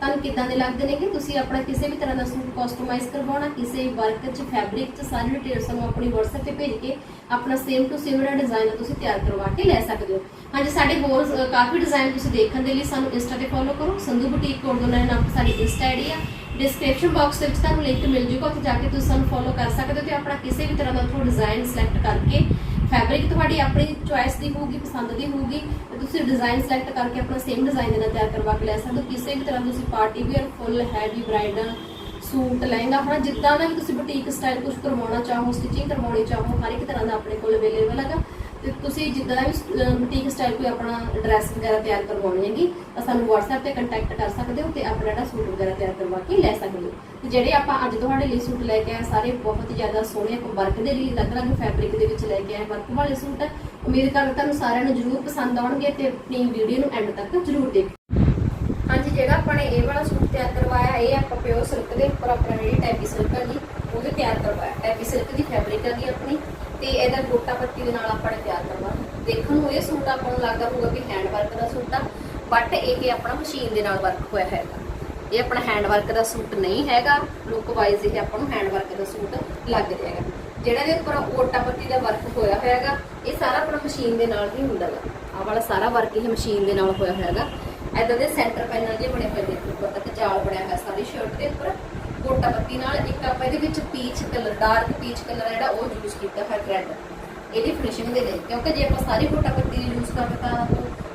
ਤੁਹਾਨੂੰ ਕਿੱਦਾਂ ਦੇ ਲੱਗਦੇ ਨੇ ਕਿ ਤੁਸੀਂ ਆਪਣਾ ਕਿਸੇ ਵੀ ਤਰ੍ਹਾਂ ਦਾ ਸੂਟ ਕਸਟਮਾਈਜ਼ ਕਰਵਾਉਣਾ, ਕਿਸੇ ਵਰਕ 'ਚ ਫੈਬਰਿਕ 'ਚ, ਸਾਰੀ ਡਿਟੇਲ ਸਾਨੂੰ ਆਪਣੀ WhatsApp ਤੇ ਭੇਜ ਕੇ ਆਪਣਾ ਸੇਮ ਟੂ ਸੇਮ ਦਾ ਡਿਜ਼ਾਈਨ ਤੁਸੀਂ ਤਿਆਰ ਕਰਵਾ ਕੇ ਲੈ ਸਕਦੇ ਹੋ। ਹਾਂਜੀ, ਸਾਡੇ ਹੋਰ ਕਾਫੀ ਡਿਜ਼ਾਈਨ ਤੁਸੀਂ ਦੇਖਣ ਦੇ ਲਈ ਸਾਨੂੰ ਇੰਸਟਾ ਤੇ ਫੋਲੋ ਕਰੋ। ਸੰਧੂ ਬੁਟੀਕ ਕੋਡ ਦੋਨਾਂ ਨਾਮ ਸਾਡੀ ਇੰਸਟਾ ਆਈਡੀ ਆ। ਡਿਸਕ੍ਰਿਪਸ਼ਨ ਬਾਕਸ ਦੇ ਵਿੱਚ ਤੁਹਾਨੂੰ ਲਿੰਕ ਮਿਲ ਜੂਗਾ। ਉੱਥੇ ਜਾ ਕੇ ਤੁਸੀਂ ਸਾਨੂੰ ਫੋਲੋ ਕਰ ਸਕਦੇ ਹੋ ਤੇ ਆਪਣਾ ਕਿਸੇ ਵੀ ਤਰ੍ਹਾਂ ਦਾ ਉੱਥੋਂ ਡਿਜ਼ਾਈਨ ਸਿਲੈਕਟ ਕਰਕੇ ਫੈਬਰਿਕ ਤੁਹਾਡੀ ਆਪਣੀ ਚੁਆਇਸ ਦੀ ਹੋਊਗੀ, ਪਸੰਦ ਦੀ ਹੋਊਗੀ ਤੇ ਤੁਸੀਂ ਡਿਜ਼ਾਈਨ ਸਿਲੈਕਟ ਕਰਕੇ ਆਪਣਾ ਸੇਮ ਡਿਜ਼ਾਈਨ ਦੇ ਨਾਲ ਤਿਆਰ ਕਰਵਾ ਕੇ ਲੈ ਸਕਦੇ ਹੋ ਕਿਸੇ ਵੀ ਤਰ੍ਹਾਂ ਤੁਸੀਂ party wear full heavy bridal suit lehenga ਆਪਣਾ ਜਿੱਦਾਂ ਦਾ ਵੀ ਤੁਸੀਂ ਬੁਟੀਕ ਸਟਾਈਲ ਕੁਝ ਕਰਵਾਉਣਾ ਚਾਹੋ ਸਟਿਚਿੰਗ ਕਰਵਾਉਣੀ ਚਾਹੋ, ਹਰ ਇੱਕ ਤਰ੍ਹਾਂ ਦਾ ਆਪਣੇ ਕੋਲ ਅਵੇਲੇਬਲ ਹੈਗਾ। ਤੇ ਤੁਸੀਂ ਜਿੱਦਾਂ ਵੀ ਬੁਟੀਕ ਸਟਾਈਲ ਕੋਈ ਆਪਣਾ ਡਰੈਸ ਵਗੈਰਾ ਤਿਆਰ ਕਰਵਾਉਣੀ ਹੈਗੀ, ਤਾਂ ਸਾਨੂੰ WhatsApp ਤੇ ਕੰਟੈਕਟ ਕਰ ਸਕਦੇ ਹੋ ਤੇ ਆਪਣਾ ਜਿਹੜਾ ਸੂਟ ਵਗੈਰਾ ਤਿਆਰ ਕਰਵਾ ਕੇ ਲੈ ਸਕਦੇ ਹੋ। ਤੇ ਜਿਹੜੇ ਆਪਾਂ ਅੱਜ ਤੁਹਾਡੇ ਲਈ ਸੂਟ ਲੈ ਕੇ ਆਏ ਸਾਰੇ ਬਹੁਤ ਹੀ ਜ਼ਿਆਦਾ ਸੋਹਣੇ ਵਰਕ ਦੇ ਲਈ ਅਲੱਗ-ਅਲੱਗ ਫੈਬਰਿਕ ਦੇ ਵਿੱਚ ਲੈ ਕੇ ਆਏ ਵਰਕ ਵਾਲੇ ਸੂਟ। ਉਮੀਦ ਕਰਦਾ ਤੁਹਾਨੂੰ ਸਾਰਿਆਂ ਨੂੰ ਜ਼ਰੂਰ ਪਸੰਦ ਆਉਣਗੇ ਤੇ ਆਪਣੀ ਵੀਡੀਓ ਨੂੰ ਐਂਡ ਤੱਕ ਜ਼ਰੂਰ ਦੇਖੋ ਹਾਂਜੀ, ਜਿਹੜਾ ਆਪਾਂ ਨੇ ਇਹ ਵਾਲਾ ਸੂਟ ਤਿਆਰ ਕਰਵਾਇਆ, ਇਹ ਆਪਾਂ ਪਿਓਰ ਸਿਲਕ ਦੇ ਉੱਪਰ ਆਪਣਾ ਜਿਹੜੀ ਟੈਪੀ ਸਿਲਕ ਹੈ ਜੀ ਉਹਦੇ ਤਿਆਰ ਕਰਵਾਇਆ। ਟੈਪੀ ਸਿਲਕ ਦੀ ਫੈਬਰਿਕ ਹੈਗੀ ਆਪਣੀ। ਤੇ ਇਹਦਾ ਗੋਟਾ ਪੱਤੀ ਦੇ ਨਾਲ ਆਪਾਂ ਨੇ ਤਿਆਰ ਕਰਵਾਇਆ ਦੇਖਣ ਨੂੰ ਇਹ ਸੂਟ ਆਪਾਂ ਨੂੰ ਲੱਗਦਾ ਹੋਊਗਾ ਵੀ ਹੈਂਡ ਵਰਕ ਦਾ ਸੂਟ ਆ ਬਟ ਇਹ ਆਪਣਾ ਮਸ਼ੀਨ ਦੇ ਨਾਲ ਵਰਕ ਹੋਇਆ ਹੈਗਾ। ਇਹ ਆਪਣਾ ਹੈਂਡ ਵਰਕ ਦਾ ਸੂਟ ਨਹੀਂ ਹੈਗਾ ਲੁੱਕ ਵਾਈਜ਼ ਇਹ ਆਪਾਂ ਨੂੰ ਹੈਂਡ ਵਰਕ ਦਾ ਸੂਟ ਲੱਗ ਰਿਹਾ ਜਿਹੜਾ ਦੇ ਉੱਪਰ ਗੋਟਾ ਪੱਤੀ ਦਾ ਵਰਕ ਹੋਇਆ ਹੋਇਆ ਇਹ ਸਾਰਾ ਆਪਣਾ ਮਸ਼ੀਨ ਦੇ ਨਾਲ ਹੀ ਹੁੰਦਾ ਹੈਗਾ ਆਹ ਵਾਲਾ ਸਾਰਾ ਵਰਕ ਇਹ ਮਸ਼ੀਨ ਦੇ ਨਾਲ ਹੋਇਆ ਹੋਇਆ ਹੈਗਾ ਇਦਾਂ ਦੇ ਸੈਂਟਰ ਪੈਨਲ ਜੇ ਬਣੇ ਹੋਏ ਨੇ, ਉੱਪਰ ਤੱਕ ਜਾਲ ਬਣਿਆ ਹੋਇਆ ਸਾਰੀ ਸ਼ਰਟ ਦੇ ਉੱਪਰ। ਗੋਟਾ ਪੱਤੀ ਨਾਲ ਇੱਕ ਆਪਾਂ ਇਹਦੇ ਵਿੱਚ peach colour dark peach colour ਜਿਹੜਾ ਉਹ ਯੂਜ਼ ਕੀਤਾ ਹੋਇਆ ਥ੍ਰੈਡ ਇਹਦੀ ਫਿਨਿਸ਼ਿੰਗ ਦੇ ਲਈ, ਕਿਉਂਕਿ ਜੇ ਆਪਾਂ ਸਾਰੀ ਗੋਟਾ ਪੱਤੀ ਯੂਜ਼ ਕਰਦੇ ਤਾਂ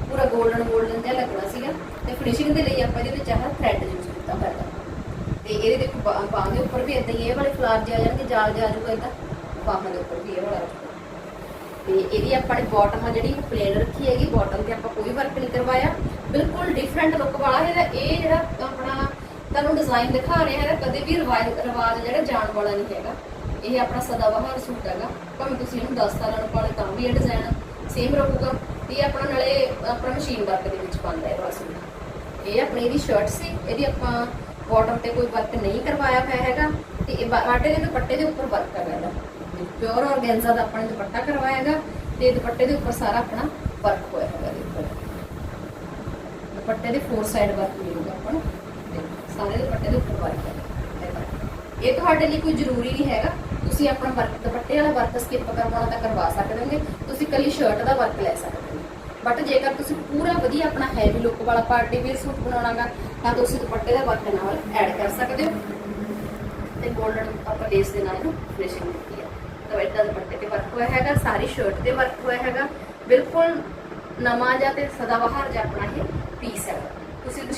ਪੂਰਾ 골ਡਨ 골ਡਨ ਜਿਹਾ ਲੱਗਣਾ ਸੀਗਾ। ਤੇ ਫਿਨਿਸ਼ਿੰਗ ਦੇ ਲਈ ਆਪਾਂ ਇਹਦੇ ਵਿੱਚ ਆਹ ਥ੍ਰੈਡ ਯੂਜ਼ ਕੀਤਾ ਹੋਇਆ ਤੇ ਇਹਦੇ ਦੇਖੋ ਬਾਹ ਬਾਹਾਂ ਦੇ ਉੱਪਰ ਵੀ ਇਦਾਂ ਹੀ ਇਹ ਵਾਲੇ ਫਲਾਰ ਜਿਹਾ ਆ ਜਾਣਗੇ, ਜਾਲ ਜਿਹਾ ਆ ਜਾਊਗਾ ਬਾਹਾਂ ਦੇ ਉੱਪਰ ਵੀ ਇਹ ਵਾਲਾ ਤੇ ਇਹਦੀ ਆਪਾਂ ਨੇ ਬਾਟਮ ਆ ਜਿਹੜੀ ਪਲੇਨ ਰੱਖੀ ਹੈਗੀ ਬਾਟਮ ਤੇ ਆਪਾਂ ਕੋਈ ਵਰਕ ਨਹੀਂ ਕਰਵਾਇਆ। ਬਿਲਕੁਲ ਡਿਫਰੈਂਟ ਲੁੱਕ ਵਾਲਾ ਹੈਗਾ ਇਹ ਜਿਹੜਾ ਆਪਣਾ ਤੁਹਾਨੂੰ ਡਿਜ਼ਾਈਨ ਦਿਖਾ ਰਿਹਾ ਹੈਗਾ ਕਦੇ ਵੀ ਰਿਵਾਜ ਰਿਵਾਜ ਜਿਹੜਾ ਜਾਣ ਵਾਲਾ ਨਹੀਂ ਹੈਗਾ। ਇਹ ਆਪਣਾ ਸਦਾਬਹਾਰ ਸੂਟ ਹੈਗਾ। ਭਾਵੇਂ ਤੁਸੀਂ ਇਹਨੂੰ 10 ਸਾਲਾਂ ਨੂੰ ਪਾਲੇ ਤਾਂ ਵੀ ਇਹ ਡਿਜ਼ਾਈਨ ਸੇਮ ਰਹੂਗਾ। ਇਹ ਆਪਣਾ ਨਾਲੇ ਆਪਣਾ ਮਸ਼ੀਨ ਵਰਕ ਦੇ ਵਿੱਚ ਬਣਦਾ ਹੈ ਬਸ ਇਹ ਆਪਣੀ ਇਹਦੀ ਸ਼ਰਟ ਸੀ, ਇਹਦੀ ਆਪਾਂ ਬਾਟਮ ਤੇ ਕੋਈ ਵਰਕ ਨਹੀਂ ਕਰਵਾਇਆ ਹੋਇਆ ਹੈਗਾ। ਤੇ ਇਹ ਬਾਟੇ ਦੇ ਦੁਪੱਟੇ ਦੇ ਉੱਪਰ ਵਰਕ ਹੈਗਾ ਇਹਦਾ। ਪਿਓਰ ਆਰਗੈਂਜ਼ਾ ਦਾ ਆਪਾਂ ਨੇ ਦੁਪੱਟਾ ਕਰਵਾਇਆ ਹੈਗਾ ਤੇ ਦੁਪੱਟੇ ਦੇ ਉੱਪਰ ਸਾਰਾ ਆਪਣਾ ਵਰਕ ਹੋਇਆ ਹੈਗਾ ਇਹਦੇ ਦੁਪੱਟੇ ਦੇ ਫੋਰ ਸਾਈਡ ਵਰਕ ਮਿਲੂਗਾ ਆਪਾਂ ਨੂੰ ਸਾਰੇ ਦੁਪੱਟੇ ਦੇ ਉੱਪਰ ਵਰਕ ਹੈ। ਇਹ ਤੁਹਾਡੇ ਲਈ ਕੋਈ ਜ਼ਰੂਰੀ ਨਹੀਂ ਹੈਗਾ। ਤੁਸੀਂ ਆਪਣਾ ਵਰਕ ਦੁਪੱਟੇ ਵਾਲਾ ਵਰਕ ਸਕਿਪ ਕਰਵਾਉਣਾ ਤਾਂ ਕਰਵਾ ਸਕਦੇ ਹੋਗੇ। ਤੁਸੀਂ ਕੱਲੀ ਸ਼ਰਟ ਦਾ ਵਰਕ ਲੈ ਸਕਦੇ ਹੋ ਬਟ ਜੇਕਰ ਤੁਸੀਂ ਪੂਰਾ ਵਧੀਆ ਆਪਣਾ ਹੈਵੀ ਲੁੱਕ ਵਾਲਾ ਪਾਰਟੀ ਵੇਅਰ ਸੂਟ ਬਣਾਉਣਾਗਾ, ਤਾਂ ਤੁਸੀਂ ਦੁਪੱਟੇ ਦਾ ਵਰਕ ਨਾਲ ਐਡ ਕਰ ਸਕਦੇ ਹੋ। ਤੇ ਗੋਲਡਨ ਆਪਾਂ ਲੇਸ ਦੇ ਨਾਲ ਫਿਨਿਸ਼ਿੰਗ ਦਿੱਤੀ ਹੈ। ਤਾਂ ਇਦਾਂ ਦੁਪੱਟੇ ਤੇ ਵਰਕ ਹੋਇਆ ਹੈਗਾ, ਸਾਰੀ ਸ਼ਰਟ ਤੇ ਵਰਕ ਹੋਇਆ ਹੈਗਾ। ਬਿਲਕੁਲ ਨਵਾਂ ਜਿਹਾ ਤੇ ਸਦਾਬਹਾਰ ਜਿਹਾ ਆਪਣਾ ਇਹ ਪੀਸ ਹੈ।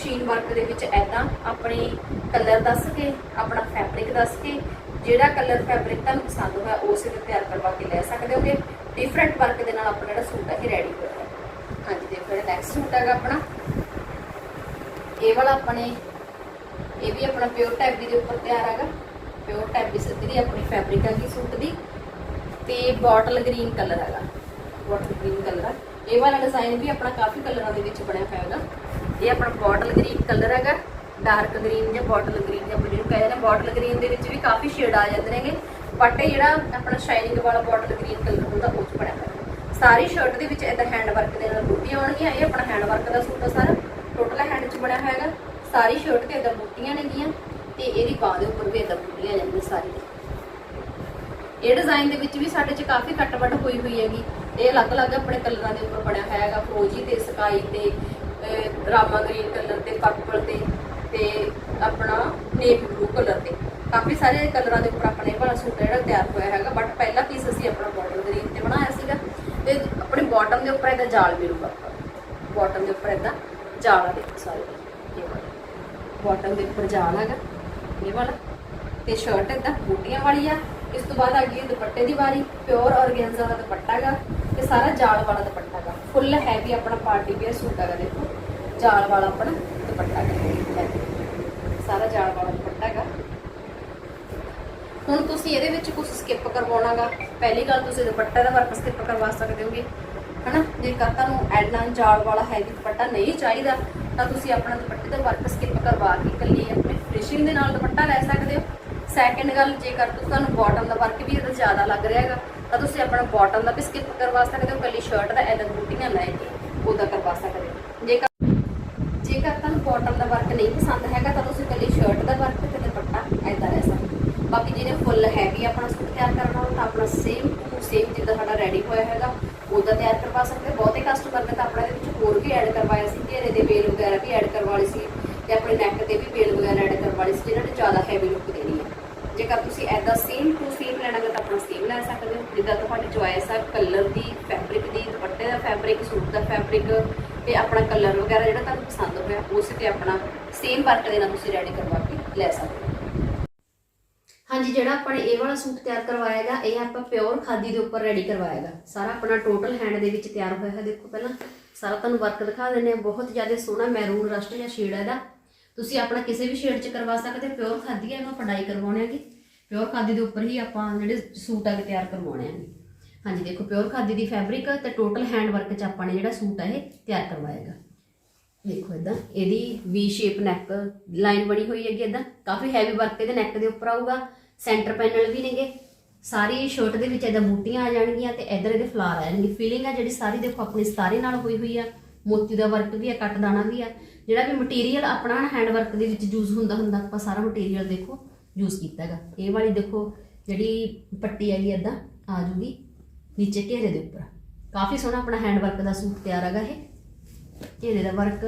ਮਸ਼ੀਨ ਵਰਕ ਦੇ ਵਿੱਚ ਐਦਾਂ ਆਪਣੇ ਕਲਰ ਦੱਸ ਕੇ, ਆਪਣਾ ਫੈਬਰਿਕ ਦੱਸ ਕੇ, ਜਿਹੜਾ ਕਲਰ ਫੈਬਰਿਕ ਤੁਹਾਨੂੰ ਪਸੰਦ ਹੋਇਆ ਉਸੇ ਤੇ ਤਿਆਰ ਕਰਵਾ ਕੇ ਲੈ ਸਕਦੇ ਹੋਗੇ। ਡਿਫਰੈਂਟ ਵਰਕ ਦੇ ਨਾਲ ਆਪਣਾ ਜਿਹੜਾ ਸੂਟ ਹੈ ਇਹ ਰੈਡੀ ਹੋਇਆ ਹਾਂਜੀ, ਦੇਖੋ ਇਹ ਨੈਕਸਟ ਸੂਟ ਹੈਗਾ ਆਪਣਾ। ਇਹ ਵਾਲਾ ਆਪਣੇ, ਇਹ ਵੀ ਆਪਣਾ ਪਿਓਰ ਟੈਬੀ ਦੇ ਉੱਪਰ ਤਿਆਰ ਹੈਗਾ। ਪਿਓਰ ਟੈਬੀ ਸਿੱਧੀ ਦੀ ਆਪਣੀ ਫੈਬਰਿਕ ਹੈਗੀ ਸੂਟ ਦੀ। ਤੇ ਬੋਟਲ ਗ੍ਰੀਨ ਕਲਰ ਹੈਗਾ। ਬੋਟਲ ਗ੍ਰੀਨ ਕਲਰ ਇਹ ਵਾਲਾ ਡਿਜ਼ਾਈਨ ਵੀ ਆਪਣਾ ਕਾਫੀ ਕਲਰਾਂ ਦੇ ਵਿੱਚ ਬਣਿਆ ਹੋਇਆ ਹੈਗਾ। ਇਹ ਆਪਣਾ ਬੋਟਲ ਗ੍ਰੀਨ ਕਲਰ ਹੈਗਾ ਡਾਰਕ ਗ੍ਰੀਨ ਜਾਂ ਬੋਟਲ ਗ੍ਰੀਨ ਜਾਂ ਬਲੂ ਕਹਿੰਦੇ ਨੇ ਬੋਟਲ ਗ੍ਰੀਨ ਦੇ ਵਿੱਚ ਵੀ ਕਾਫੀ ਸ਼ੇਡ ਆ ਜਾਂਦੇ ਨੇਗੇ ਬਟ ਇਹ ਜਿਹੜਾ ਆਪਣਾ ਸ਼ਾਈਨਿੰਗ ਵਾਲਾ ਬੋਟਲ ਗ੍ਰੀਨ ਕਲਰ ਹੁੰਦਾ ਉਹ ਚ ਬਣਿਆ ਹੋਇਆ ਸਾਰੀ ਸ਼ਰਟ ਦੇ ਵਿੱਚ ਇਦਾਂ ਹੈਂਡ ਵਰਕ ਦੇ ਨਾਲ ਬੂਟੀਆਂ ਆਉਣਗੀਆਂ, ਇਹ ਆਪਣਾ ਹੈਂਡ ਵਰਕ ਦਾ ਸੂਟ ਆ ਸਾਰਾ। ਟੋਟਲ ਹੈਂਡ 'ਚ ਬਣਿਆ ਹੋਇਆ ਸਾਰੀ ਸ਼ਰਟ ਤੇ ਇਦਾਂ ਬੂਟੀਆਂ ਨੇਗੀਆਂ ਤੇ ਇਹਦੀ ਬਾਹ ਦੇ ਉੱਪਰ ਵੀ ਇਦਾਂ ਬੂਟੀਆਂ ਜਾਂਦੀਆਂ ਸਾਰੀ ਦੇ ਇਹ ਡਿਜ਼ਾਈਨ ਦੇ ਵਿੱਚ ਵੀ ਸਾਡੇ 'ਚ ਕਾਫੀ ਕੱਟ ਵੱਟ ਹੋਈ ਹੋਈ ਹੈਗੀ। ਇਹ ਅਲੱਗ-ਅਲੱਗ ਆਪਣੇ ਕਲਰਾਂ ਦੇ ਉੱਪਰ ਬਣਿਆ ਹੋਇਆ ਹੈਗਾ। ਫਰੋਜੀ ਤੇ ਸਕਾਈ ਤੇ ਰਾਮਾ ਗ੍ਰੀਨ ਕਲਰ ਤੇ ਪਰਪਲ ਤੇ ਤੇ ਆਪਣਾ ਨੇਵੀ ਬਲੂ ਕਲਰ ਤੇ ਕਾਫੀ ਸਾਰੇ ਕਲਰਾਂ ਦੇ ਉੱਪਰ ਆਪਣੇ ਵਾਲਾ ਸੂਟ ਜਿਹੜਾ ਤਿਆਰ ਹੋਇਆ ਹੈਗਾ ਬਟ ਪਹਿਲਾ ਪੀਸ ਅਸੀਂ ਆਪਣਾ ਬਾਟਮ ਗ੍ਰੀਨ ਤੇ ਬਣਾਇਆ ਸੀਗਾ ਤੇ ਆਪਣੇ ਬਾਟਮ ਦੇ ਉੱਪਰ ਇਹਦਾ ਜਾਲ ਮਿਲੂਗਾ। ਬਾਟਮ ਦੇ ਉੱਪਰ ਇਹਦਾ ਜਾਲ ਆ ਦੇਖੋ ਸਾਰੇ। ਇਹ ਵਾਲਾ। ਬਾਟਮ ਦੇ ਉੱਪਰ ਜਾਲ ਹੈਗਾ, ਇਹ ਵਾਲਾ। ਤੇ ਸ਼ਰਟ ਇਦਾਂ ਬੂਟੀਆਂ ਵਾਲੀ ਆ। ਇਸ ਤੋਂ ਬਾਅਦ ਆ ਗਈ ਦੁਪੱਟੇ ਦੀ ਵਾਰੀ ਪਿਓਰ ਆਰਗੈਂਜ਼ਾ ਦਾ ਦੁਪੱਟਾ ਹੈਗਾ। ਤੇ ਸਾਰਾ ਜਾਲ ਵਾਲਾ ਦੁਪੱਟਾ ਦਾ ਫੁੱਲ ਹੈਵੀ ਆਪਣਾ ਪਾਰਟੀ ਵੇਅਰ ਸੂਟ ਹੈਗਾ ਦੇਖੋ। ਜਾਲ ਵਾਲਾ ਆਪਣਾ ਦੁਪੱਟਾ ਹੈ ਸਾਰਾ ਜਾਲ ਵਾਲਾ ਦੁਪੱਟਾ ਹੈਗਾ। ਹੁਣ ਤੁਸੀਂ ਇਹਦੇ ਵਿੱਚ ਕੁਝ ਸਕਿਪ ਕਰਵਾਉਣਾਗਾ। ਪਹਿਲੀ ਗੱਲ ਤੁਸੀਂ ਦੁਪੱਟਾ ਦਾ ਵਰਕ ਸਕਿਪ ਕਰਵਾ ਸਕਦੇ ਹੋਗੇ। ਹਨਾ? ਜੇ ਕਰਤਾ ਨੂੰ ਐਡਨਾਂ ਜਾਲ ਵਾਲਾ ਹੈਵੀ ਦੁਪੱਟਾ ਨਹੀਂ ਚਾਹੀਦਾ, ਤਾਂ ਤੁਸੀਂ ਆਪਣਾ ਦੁਪੱਟੇ ਦਾ ਵਰਕ ਸਕਿਪ ਕਰਵਾ ਕੇ ਇਕੱਲੀ ਆਪਣੇ ਫਿਨਿਸ਼ਿੰਗ ਦੇ ਨਾਲ ਦੁਪੱਟਾ ਲੈ ਸਕਦੇ ਹੋ। ਸੈਕਿੰਡ ਗੱਲ ਜੇ ਕਰ ਤੁਹਾਨੂੰ ਬਾਟਮ ਦਾ ਵਰਕ ਵੀ ਇਹਦਾ ਜ਼ਿਆਦਾ ਲੱਗ ਰਿਹਾ ਹੈਗਾ ਤਾਂ ਤੁਸੀਂ ਆਪਣਾ ਬਾਟਮ ਦਾ ਵੀ ਸਕਿਪ ਕਰਵਾ ਸਕਦੇ ਹੋ ਇਕੱਲੀ ਸ਼ਰਟ ਦਾ ਐਦਾਂ ਬੂਟੀਆਂ ਲੈ ਕੇ ਉਹਦਾ ਕਰਵਾ ਸਕਦੇ ਹੋ। ਜੇਕਰ ਜੇਕਰ ਤੁਹਾਨੂੰ ਬਾਟਮ ਦਾ ਵਰਕ ਨਹੀਂ ਪਸੰਦ ਹੈਗਾ, ਤਾਂ ਤੁਸੀਂ ਇਕੱਲੀ ਸ਼ਰਟ ਦਾ ਵਰਕ ਤੇ ਦੁਪੱਟਾ ਐਦਾਂ ਲੈ ਸਕਦੇ ਬਾਕੀ ਜਿਹਨੇ ਫੁੱਲ ਹੈਵੀ ਆਪਣਾ ਸੂਟ ਤਿਆਰ ਕਰਨਾ ਹੋ ਤਾਂ ਆਪਣਾ ਸੇਮ ਟੂ ਸੇਮ ਜਿੱਦਾਂ ਸਾਡਾ ਰੈਡੀ ਹੋਇਆ ਹੈਗਾ, ਉਹਦਾ ਤਿਆਰ ਕਰਵਾ ਸਕਦੇ ਹੋ। ਬਹੁਤੇ ਕਸਟਮਰ ਨੇ ਤਾਂ ਆਪਣਾ ਇਹਦੇ ਵਿੱਚ ਹੋਰ ਵੀ ਐਡ ਕਰਵਾਇਆ ਸੀ, ਘੇਰੇ ਦੇ ਵੇਲ ਵਗੈਰਾ ਵੀ ਐਡ ਕਰਵਾ ਲਈ ਸੀ ਤੇ ਆਪਣੇ ਨੈਕ ਤੇ ਵੀ ਵੇਲ ਵਗੈਰਾ ਐਡ ਕਰਵਾ ਲਈ ਸੀ, ਜਿਹਨਾਂ ਨੇ ਜ਼ਿਆਦਾ ਹੈਵੀ ਲੁੱਕ ਦੇਣੀ ਹੈ। ਜੇਕਰ ਤੁਸੀਂ ਐਦਾਂ ਸੇਮ ਟੂ ਸੇਮ ਤਾਂ ਸੇਮ ਲੈ ਸਕਦੇ ਹੋ। ਜਿੱਦਾਂ ਤੁਹਾਡੀ ਚੁਆਇਸ ਹੈ ਕਲਰ ਦੀ ਫੈਬਰਿਕ ਦੀ, ਦੁਪੱਟੇ ਦਾ ਫੈਬਰਿਕ ਸੂਟ ਦਾ ਫੈਬਰਿਕ ਤੇ ਆਪਣਾ ਕਲਰ ਵਗੈਰਾ ਜਿਹੜਾ ਤੁਹਾਨੂੰ ਪਸੰਦ ਹੋਇਆ, ਉਸ ਤੇ ਆਪਣਾ ਸੇਮ ਵਰਕ ਦੇ ਨਾਲ ਤੁਸੀਂ ਰੈਡੀ ਕਰਵਾ ਕੇ ਲੈ ਸਕਦੇ ਹੋ। ਹਾਂਜੀ, ਜਿਹੜਾ ਆਪਾਂ ਨੇ ਇਹ ਵਾਲਾ ਸੂਟ ਤਿਆਰ ਕਰਵਾਇਆ ਹੈਗਾ, ਇਹ ਆਪਾਂ ਪਿਓਰ ਖਾਦੀ ਦੇ ਉੱਪਰ ਰੈਡੀ ਕਰਵਾਇਆ ਹੈਗਾ। ਸਾਰਾ ਆਪਣਾ ਟੋਟਲ ਹੈਂਡ ਦੇ ਵਿੱਚ ਤਿਆਰ ਹੋਇਆ ਹੈ, ਦੇਖੋ ਪਹਿਲਾਂ। ਸਾਰਾ ਤੁਹਾਨੂੰ ਵਰਕ ਦਿਖਾ ਦਿੰਦੇ ਆ ਬਹੁਤ ਜ਼ਿਆਦਾ ਸੋਹਣਾ ਮੈਰੂਨ ਰਸਟ ਜਾਂ ਸ਼ੇਡ ਹੈ ਇਹਦਾ। ਤੁਸੀਂ ਆਪਣਾ ਕਿਸੇ ਵੀ ਸ਼ੇਡ 'ਚ ਕਰਵਾ ਸਕਦੇ ਪਿਓਰ ਖਾਦੀ ਹੈ ਇਹਨੂੰ ਪੜਾਈ ਕਰਵਾਉਣੇ ਹੈਗੇ। ਪਿਓਰ ਖਾਦੀ ਦੇ ਉੱਪਰ ਹੀ ਆਪਾਂ ਜਿਹੜੇ ਸੂਟ ਹੈਗੇ ਤਿਆਰ ਕਰਵਾਉਣੇ ਆ। ਹਾਂਜੀ, ਦੇਖੋ ਪਿਓਰ ਖਾਦੀ ਦੀ ਫੈਬਰਿਕ ਤੇ ਟੋਟਲ ਹੈਂਡ ਵਰਕ 'ਚ ਆਪਾਂ ਨੇ ਜਿਹੜਾ ਸੂਟ ਹੈ ਇਹ ਤਿਆਰ ਕਰਵਾਏਗਾ ਦੇਖੋ ਇਦਾਂ ਇਹਦੀ ਵੀ ਸ਼ੇਪ ਨੈਕ ਲਾਈਨ ਬਣੀ ਹੋਈ ਹੈਗੀ ਇਦਾਂ ਕਾਫੀ ਹੈਵੀ ਵਰਕ ਇਹਦੇ ਨੈਕ ਦੇ ਉੱਪਰ ਆਊਗਾ। ਸੈਂਟਰ ਪੈਨਲ ਵੀ ਨੇਗੇ। ਸਾਰੀ ਸ਼ਰਟ ਦੇ ਵਿੱਚ ਇਦਾਂ ਬੂਟੀਆਂ ਆ ਜਾਣਗੀਆਂ ਤੇ ਇਧਰ ਇਹਦੇ ਫਲਾਰ ਆ ਜਾਣਗੇ। ਫੀਲਿੰਗ ਆ ਜਿਹੜੀ ਸਾਰੀ, ਦੇਖੋ, ਆਪਣੀ ਸਤਾਰੇ ਨਾਲ ਹੋਈ ਹੋਈ ਆ। ਮੋਤੀ ਦਾ ਵਰਕ ਵੀ ਆ, ਕੱਟ ਦਾਣਾ ਵੀ ਆ। ਜਿਹੜਾ ਵੀ ਮਟੀਰੀਅਲ ਆਪਣਾ ਹੈਂਡ ਵਰਕ ਦੇ ਵਿੱਚ ਯੂਜ਼ ਹੁੰਦਾ ਹੁੰਦਾ, ਆਪਾਂ ਸਾਰਾ ਮਟੀਰੀਅਲ ਦੇਖੋ। ਯੂਜ਼ ਕੀਤਾ ਹੈਗਾ। ਇਹ ਵਾਲੀ ਦੇਖੋ ਜਿਹੜੀ ਪੱਟੀ ਹੈਗੀ ਇਦਾਂ ਆ ਜੂਗੀ ਨੀਚੇ ਘੇਰੇ ਦੇ ਉੱਪਰ। ਕਾਫੀ ਸੋਹਣਾ ਆਪਣਾ ਹੈਂਡ ਵਰਕ ਦਾ ਸੂਟ ਤਿਆਰ ਹੈਗਾ ਇਹ। ਘੇਰੇ ਦਾ ਵਰਕ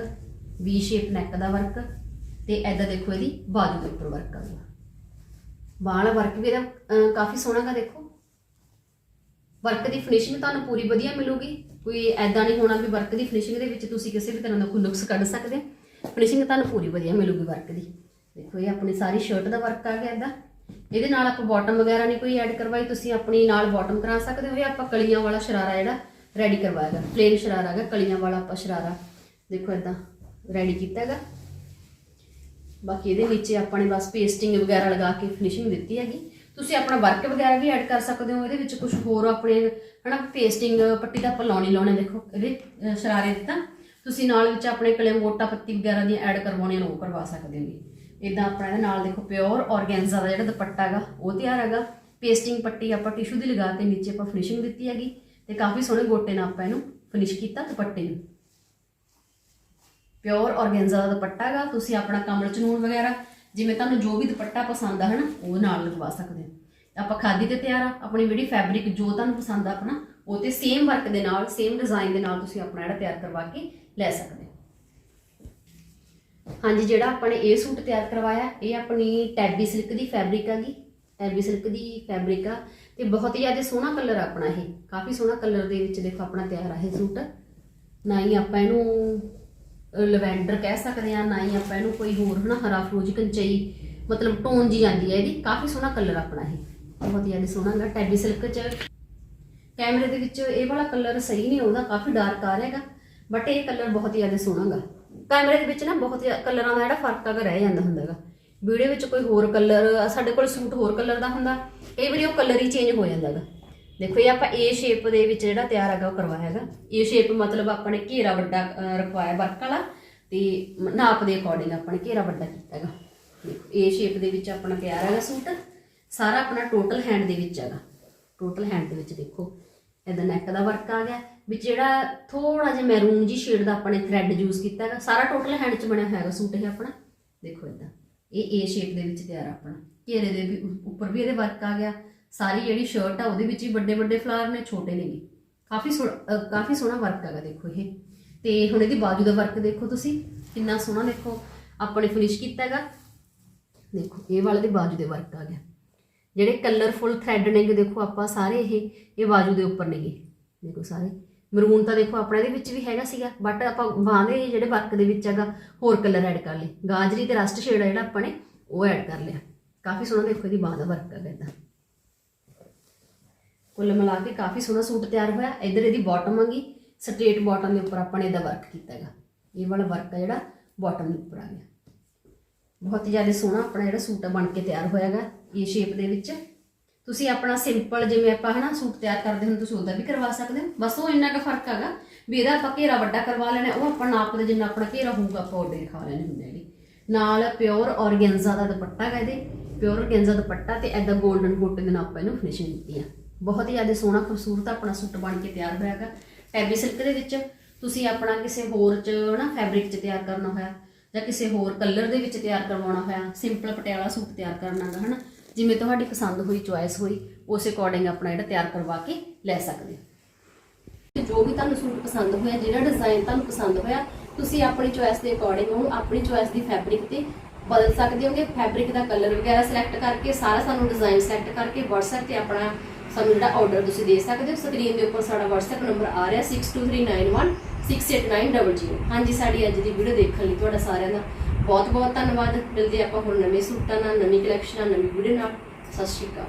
ਵੀ ਸ਼ੇਪ ਨੈਕ ਦਾ ਵਰਕ ਤੇ ਐਦਾਂ ਦੇਖੋ ਇਹਦੀ ਬਾਜੂ ਦੇ ਉੱਪਰ ਵਰਕ ਆਊਗਾ ਵਾਲਾ ਵਰਕ ਵੀ ਇਹਦਾ ਕਾਫੀ ਸੋਹਣਾ ਗਾ ਦੇਖੋ। ਵਰਕ ਦੀ ਫਿਨਿਸ਼ਿੰਗ ਤੁਹਾਨੂੰ ਪੂਰੀ ਵਧੀਆ ਮਿਲੂਗੀ। ਕੋਈ ਐਦਾਂ ਨਹੀਂ ਹੋਣਾ ਵੀ ਵਰਕ ਦੀ ਫਿਨਿਸ਼ਿੰਗ ਦੇ ਵਿੱਚ ਤੁਸੀਂ ਕਿਸੇ ਵੀ ਤਰ੍ਹਾਂ ਦਾ ਕੋਈ ਨੁਕਸ ਕੱਢ ਸਕਦੇ। ਫਿਨਿਸ਼ਿੰਗ ਤੁਹਾਨੂੰ ਪੂਰੀ ਵਧੀਆ ਮਿਲੂਗੀ ਵਰਕ ਦੀ। ਦੇਖੋ ਇਹ ਆਪਣੀ ਸਾਰੀ ਸ਼ਰਟ ਦਾ ਵਰਕ ਆ ਗਿਆ ਐਦਾਂ ਇਹਦੇ ਨਾਲ ਆਪਾਂ ਬਾਟਮ ਵਗੈਰਾ ਨਹੀਂ ਕੋਈ ਐਡ ਕਰਵਾਈ, ਤੁਸੀਂ ਆਪਣੀ ਨਾਲ ਬਾਟਮ ਕਰਾ ਸਕਦੇ ਹੋ, ਇਹ ਆਪਾਂ ਕਲੀਆਂ ਵਾਲਾ ਸ਼ਰਾਰਾ ਜਿਹੜਾ ਰੈਡੀ ਕਰਵਾਇਆਗਾ ਪਲੇਨ ਸ਼ਰਾਰਾ ਹੈਗਾ ਕਲੀਆਂ ਵਾਲਾ ਆਪਾਂ ਸ਼ਰਾਰਾ। ਦੇਖੋ ਐਦਾਂ ਰੈਡੀ ਕੀਤਾ ਹੈਗਾ ਬਾਕੀ ਇਹਦੇ ਨੀਚੇ ਆਪਾਂ ਨੇ ਬਸ ਪੇਸਟਿੰਗ ਵਗੈਰਾ ਲਗਾ ਕੇ ਫਿਨਿਸ਼ਿੰਗ ਦਿੱਤੀ ਹੈਗੀ। ਤੁਸੀਂ ਆਪਣਾ ਵਰਕ ਵਗੈਰਾ ਵੀ ਐਡ ਕਰ ਸਕਦੇ ਹੋ, ਇਹਦੇ ਵਿੱਚ ਕੁਝ ਹੋਰ ਆਪਣੇ, ਹਨਾ ਪੇਸਟਿੰਗ ਪੱਟੀ ਦਾ ਆਪਾਂ ਲਾਉਣੀ ਲਾਉਣੇ ਦੇਖੋ, ਇਹਦੇ ਸ਼ਰਾਰੇ ਦਿੱਤਾ ਤੁਸੀਂ ਨਾਲ ਵਿੱਚ ਆਪਣੇ ਕਲੇ ਮੋਟਾ ਪੱਤੀ ਵਗੈਰਾ ਦੀਆਂ ਐਡ ਕਰਵਾਉਣੀਆਂ ਨੇ ਉਹ ਕਰਵਾ ਸਕਦੇ ਹੋ ਇਦਾਂ ਆਪਣਾ ਇਹਦੇ ਨਾਲ ਦੇਖੋ ਪਿਓਰ ਔਰਗੈਂਜ਼ਾ ਦਾ ਜਿਹੜਾ ਦੁਪੱਟਾ ਹੈਗਾ, ਉਹ ਤਿਆਰ ਹੈਗਾ। ਪੇਸਟਿੰਗ ਪੱਟੀ ਆਪਾਂ ਟਿਸ਼ੂ ਦੀ ਲਗਾ ਕੇ ਨੀਚੇ ਆਪਾਂ ਫਿਨਿਸ਼ਿੰਗ ਦਿੱਤੀ ਹੈਗੀ ਤੇ ਕਾਫੀ ਸੋਹਣੇ ਗੋਟੇ ਨਾਲ ਆਪਾਂ ਇਹਨੂੰ ਫਿਨਿਸ਼ ਕੀਤਾ ਦੁਪੱਟੇ ਨੂੰ। ਪਿਓਰ ਔਰਗੈਂਜ਼ਾ ਦਾ ਦੁਪੱਟਾ ਹੈਗਾ, ਤੁਸੀਂ ਆਪਣਾ ਕਮਲ ਚਨੂਨ ਵਗੈਰਾ, ਜਿਵੇਂ ਤੁਹਾਨੂੰ ਜੋ ਵੀ ਦੁਪੱਟਾ ਪਸੰਦ ਆ ਹਨਾ, ਉਹ ਨਾਲ ਲਗਵਾ ਸਕਦੇ ਹੋ। ਆਪਾਂ ਖਾਦੀ ਤੇ ਤਿਆਰ ਆ, ਆਪਣੀ ਜਿਹੜੀ ਫੈਬਰਿਕ ਜੋ ਤੁਹਾਨੂੰ ਪਸੰਦ ਆ ਆਪਣਾ, ਉਹ ਤੇ ਸੇਮ ਵਰਕ ਦੇ ਨਾਲ ਸੇਮ ਡਿਜ਼ਾਈਨ ਦੇ ਨਾਲ ਤੁਸੀਂ ਆਪਣਾ ਜਿਹੜਾ ਤਿਆਰ ਕਰਵਾ ਕੇ ਲੈ ਸਕਦੇ ਹਾਂਜੀ, ਜਿਹੜਾ ਆਪਾਂ ਨੇ ਇਹ ਸੂਟ ਤਿਆਰ ਕਰਵਾਇਆ, ਇਹ ਆਪਣੀ ਟੈਬੀ ਸਿਲਕ ਦੀ ਫੈਬਰਿਕ ਹੈਗੀ। ਟੈਬੀ ਸਿਲਕ ਦੀ ਫੈਬਰਿਕ ਆ ਤੇ ਬਹੁਤ ਹੀ ਜ਼ਿਆਦਾ ਸੋਹਣਾ ਕਲਰ ਆਪਣਾ ਇਹ। ਕਾਫੀ ਸੋਹਣਾ ਕਲਰ ਦੇ ਵਿੱਚ ਦੇਖੋ ਆਪਣਾ ਤਿਆਰ ਆ ਇਹ ਸੂਟ। ਨਾ ਹੀ ਆਪਾਂ ਇਹਨੂੰ ਲਵੈਂਡਰ ਕਹਿ ਸਕਦੇ ਆ ਨਾ ਹੀ ਆਪਾਂ ਇਹਨੂੰ ਕੋਈ ਹੋਰ ਹਨਾ, ਹਰਾ ਫਰੋਜੀ, ਕੰਚਈ, ਮਤਲਬ ਟੋਨ ਜੀ ਜਾਂਦੀ ਹੈ ਇਹਦੀ। ਕਾਫੀ ਸੋਹਣਾ ਕਲਰ ਆਪਣਾ ਇਹ। ਬਹੁਤ ਹੀ ਜ਼ਿਆਦਾ ਸੋਹਣਾ ਗਾ ਟੈਬੀ ਸਿਲਕ ਚ ਕੈਮਰੇ ਦੇ ਵਿੱਚ ਇਹ ਵਾਲਾ ਕਲਰ ਸਹੀ ਨਹੀਂ ਆਉਂਦਾ, ਕਾਫੀ ਡਾਰਕ ਆ ਹੈਗਾ। ਬਟ ਇਹ ਕਲਰ ਬਹੁਤ ਹੀ ਜ਼ਿਆਦਾ ਸੋਹਣਾ ਗਾ ਕੈਮਰੇ ਦੇ ਵਿੱਚ ਨਾ ਬਹੁਤ ਜ਼ਿਆ- ਕਲਰਾਂ ਦਾ ਜਿਹੜਾ ਫ਼ਰਕ ਹੈਗਾ ਰਹਿ ਜਾਂਦਾ ਹੁੰਦਾਗਾ ਵੀਡੀਓ ਵਿੱਚ ਕੋਈ ਹੋਰ ਕਲਰ ਸਾਡੇ ਕੋਲ ਸੂਟ ਹੋਰ ਕਲਰ ਦਾ ਹੁੰਦਾ ਕਈ ਵਾਰੀ ਉਹ ਕਲਰ ਹੀ ਚੇਂਜ ਹੋ ਜਾਂਦਾਗਾ ਦੇਖੋ ਇਹ ਆਪਾਂ ਏ ਸ਼ੇਪ ਦੇ ਵਿੱਚ ਜਿਹੜਾ ਤਿਆਰ ਹੈਗਾ ਉਹ ਕਰਵਾਇਆ ਹੈਗਾ। ਏ ਸ਼ੇਪ ਮਤਲਬ ਆਪਾਂ ਨੇ ਘੇਰਾ ਵੱਡਾ ਅਹ, ਰਖਵਾਇਆ ਵਰਕ ਵਾਲਾ ਤੇ ਮ- ਨਾਪ ਦੇ ਅਕੋਰਡਿੰਗ ਆਪਾਂ ਨੇ ਘੇਰਾ ਵੱਡਾ ਕੀਤਾ ਹੈਗਾ। ਦੇਖੋ ਏ ਸ਼ੇਪ ਦੇ ਵਿੱਚ ਆਪਣਾ ਤਿਆਰ ਹੈਗਾ ਸੂਟ ਸਾਰਾ ਆਪਣਾ ਟੋਟਲ ਹੈਂਡ ਦੇ ਵਿੱਚ ਹੈਗਾ। ਟੋਟਲ ਹੈਂਡ ਦੇ ਵਿੱਚ ਦੇਖੋ ਇਹਦਾ ਨੈਕ ਦਾ ਵਰਕ ਆ ਗਿਆ। ਵਿੱਚ ਜਿਹੜਾ ਥੋੜਾ ਜਿਹਾ ਮੈਰੂਨ ਜੀ ਸ਼ੇਡ ਦਾ ਆਪਾਂ ਨੇ ਥ੍ਰੈਡ ਯੂਜ਼ ਕੀਤਾ ਹੈਗਾ, ਸਾਰਾ ਟੋਟਲ ਹੈਂਡ 'ਚ ਬਣਿਆ ਹੈਗਾ ਸੂਟ ਇਹ ਆਪਣਾ। ਦੇਖੋ ਇਦਾਂ, ਇਹ ਏ ਸ਼ੇਪ ਦੇ ਵਿੱਚ ਤਿਆਰ ਆਪਣਾ। ਘੇਰੇ ਦੇ ਵੀ ਉੱਪਰ ਵੀ ਇਹਦੇ ਵਰਕ ਆ ਗਿਆ। ਸਾਰੀ ਜਿਹੜੀ ਸ਼ਰਟ ਆ ਉਹਦੇ ਵਿੱਚ ਵੀ ਵੱਡੇ ਵੱਡੇ ਫਲਾਰ ਨੇ, ਛੋਟੇ ਨੇਗੇ ਕਾਫੀ ਸੋਹਣਾ ਕਾਫੀ ਸੋਹਣਾ ਵਰਕ ਹੈਗਾ ਦੇਖੋ ਇਹ। ਤੇ ਹੁਣ ਇਹਦੀ ਬਾਜੂ ਦਾ ਵਰਕ ਦੇਖੋ ਤੁਸੀਂ, ਕਿੰਨਾ ਸੋਹਣਾ ਦੇਖੋ। ਆਪਾਂ ਨੇ ਫਿਨਿਸ਼ ਕੀਤਾ ਹੈਗਾ। ਦੇਖੋ, ਇਹ ਵਾਲੇ ਦੇ ਬਾਜੂ ਦੇ ਵਰਕ ਆ ਗਿਆ। ਜਿਹੜੇ ਕਲਰਫੁਲ ਥ੍ਰੈਡ ਨੇਗੇ ਦੇਖੋ ਆਪਾਂ ਸਾਰੇ ਇਹ ਇਹ ਬਾਜੂ ਦੇ ਉੱਪਰ ਨੇਗੇ। ਦੇਖੋ ਸਾਰੇ। ਮਰੂਨ ਤਾਂ ਦੇਖੋ ਆਪਣਾ ਇਹਦੇ ਵਿੱਚ ਵੀ ਹੈਗਾ ਸੀਗਾ ਬਟ ਆਪਾਂ ਬਾਹਾਂ ਦੇ ਜਿਹੜੇ ਵਰਕ ਦੇ ਵਿੱਚ ਹੈਗਾ, ਹੋਰ ਕਲਰ ਐਡ ਕਰ ਲਏ। ਗਾਜਰੀ ਤੇ ਰਸਟ ਸ਼ੇਡ ਜਿਹੜਾ ਆਪਾਂ ਨੇ, ਉਹ ਐਡ ਕਰ ਲਿਆ। ਕਾਫੀ ਸੋਹਣਾ ਦੇਖੋ ਇਹਦੀ ਬਾਹਾਂ ਦਾ ਵਰਕ ਹੈਗਾ ਇਦਾਂ। ਕੁੱਲ ਮਿਲਾ ਕੇ ਕਾਫੀ ਸੋਹਣਾ ਸੂਟ ਤਿਆਰ ਹੋਇਆ। ਇਧਰ ਇਹਦੀ ਬਾਟਮ ਆਗੀ ਸਟ੍ਰੇਟ ਬਾਟਮ ਦੇ ਉੱਪਰ ਆਪਾਂ ਨੇ ਇਹਦਾ ਵਰਕ ਕੀਤਾ ਹੈਗਾ। ਇਹ ਵਾਲਾ ਵਰਕ ਹੈ ਜਿਹੜਾ ਬਾਟਮ ਦੇ ਉੱਪਰ ਆ ਗਿਆ। ਬਹੁਤ ਹੀ ਜ਼ਿਆਦਾ ਸੋਹਣਾ ਆਪਣਾ ਜਿਹੜਾ ਸੂਟ ਆ ਬਣ ਕੇ ਤਿਆਰ ਹੋਇਆ ਹੋਇਆਗਾ ਇਹ ਸ਼ੇਪ ਦੇ ਵਿੱਚ। ਤੁਸੀਂ ਆਪਣਾ ਸਿੰਪਲ ਜਿਵੇਂ ਆਪਾਂ ਹਨਾ ਸੂਟ ਤਿਆਰ ਕਰਦੇ ਹਾਂ ਤੁਸੀਂ ਉਹਦਾ ਵੀ ਕਰਵਾ ਸਕਦੇ ਹੋ। ਬਸ ਉਹ ਇੰਨਾ ਕੁ ਫ਼ਰਕ ਹੈਗਾ ਵੀ ਇਹਦਾ ਆਪਾਂ ਘੇਰਾ ਵੱਡਾ ਕਰਵਾ ਲੈਣਾ, ਉਹ ਆਪਾਂ ਨਾਪ ਦੇ ਜਿੰਨਾ ਆਪਣਾ ਘੇਰਾ ਹੋਊਗਾ, ਆਪਾਂ ਉਹਦੇ ਖਾ ਲੈਣੇ ਹੁੰਦੇ ਹੈਗੇ। ਨਾਲ ਪਿਓਰ ਔਰਗੈਂਜ਼ਾ ਦਾ ਦੁਪੱਟਾ ਹੈਗਾ ਇਹਦੇ। ਪਿਓਰ ਔਰਗੈਂਜ਼ਾ ਦੁਪੱਟਾ ਤੇ ਐਦਾ 골ਡਨ ਗੋਟੇ ਦੇ ਨਾਲ ਆਪਾਂ ਇਹਨੂੰ ਫਿਨਿਸ਼ਿੰਗ ਦਿੱਤੀ ਆ। ਬਹੁਤ ਹੀ ਜ਼ਿਆਦਾ ਸੋਹਣਾ ਖੂਬਸੂਰਤ ਆਪਣਾ ਸੂਟ ਬਣ ਕੇ ਤਿਆਰ ਹੋਇਆ ਹੈਗਾ। ਟੈਬੀ ਸਿਲਕ ਦੇ ਵਿੱਚ ਤੁਸੀਂ ਆਪਣਾ ਕਿਸੇ ਹੋਰ ਚ ਨਾ ਫੈਬਰਿਕ ਚ ਤਿਆਰ ਕਰਨਾ ਹੋਇਆ ਜਾਂ ਕਿਸੇ ਹੋਰ ਕਲਰ ਦੇ ਵਿੱਚ ਤਿਆਰ ਕਰਵਾਉਣਾ ਹੋਇਆ ਸਿੰਪਲ ਪਟਿਆਲਾ ਸੂਟ ਤਿਆਰ ਕਰਨਾ ਹੈਗਾ, ਹਨਾ। ਜਿਵੇਂ ਤੁਹਾਡੀ ਪਸੰਦ ਹੋਈ ਚੁਆਇਸ ਹੋਈ, ਉਸ ਅਕੋਰਡਿੰਗ ਆਪਣਾ ਜਿਹੜਾ ਤਿਆਰ ਕਰਵਾ ਕੇ ਲੈ ਸਕਦੇ ਹੋ। ਜੋ ਵੀ ਤੁਹਾਨੂੰ ਸੂਟ ਪਸੰਦ ਹੋਇਆ, ਜਿਹੜਾ ਡਿਜ਼ਾਈਨ ਤੁਹਾਨੂੰ ਪਸੰਦ ਹੋਇਆ, ਤੁਸੀਂ ਆਪਣੀ ਚੁਆਇਸ ਦੇ ਅਕੋਰਡਿੰਗ ਉਹਨੂੰ ਆਪਣੀ ਚੁਆਇਸ ਦੀ ਫੈਬਰਿਕ ਤੇ ਬਦਲ ਸਕਦੇ ਹੋਗੇ। ਫੈਬਰਿਕ ਦਾ ਕਲਰ ਵਗੈਰਾ ਸਿਲੈਕਟ ਕਰਕੇ ਸਾਰਾ ਸਾਨੂੰ ਡਿਜ਼ਾਈਨ ਸਿਲੈਕਟ ਕਰਕੇ WhatsApp ਤੇ ਆਪਣਾ ਸਾਨੂੰ ਜਿਹੜਾ ਆਰਡਰ ਤੁਸੀਂ ਦੇ ਸਕਦੇ ਹੋ। ਸਕਰੀਨ ਦੇ ਉੱਪਰ ਸਾਡਾ WhatsApp ਨੰਬਰ ਆ ਰਿਹਾ 6239168900 ਹਾਂਜੀ, ਸਾਡੀ ਅੱਜ ਦੀ ਵੀਡੀਓ ਦੇਖਣ ਲਈ ਤੁਹਾਡਾ ਸਾਰਿਆਂ ਦਾ ਬਹੁਤ ਬਹੁਤ ਧੰਨਵਾਦ। ਮਿਲਦੇ ਆਪਾਂ ਹੁਣ ਨਵੇਂ ਸੂਟਾਂ ਨਾਲ, ਨਵੀਂ ਕਲੈਕਸ਼ਨ ਨਾਲ ਨਵੀਂ ਵੀਡੀਓ ਨਾਲ। ਸਤਿ ਸ਼੍ਰੀ ਅਕਾਲ।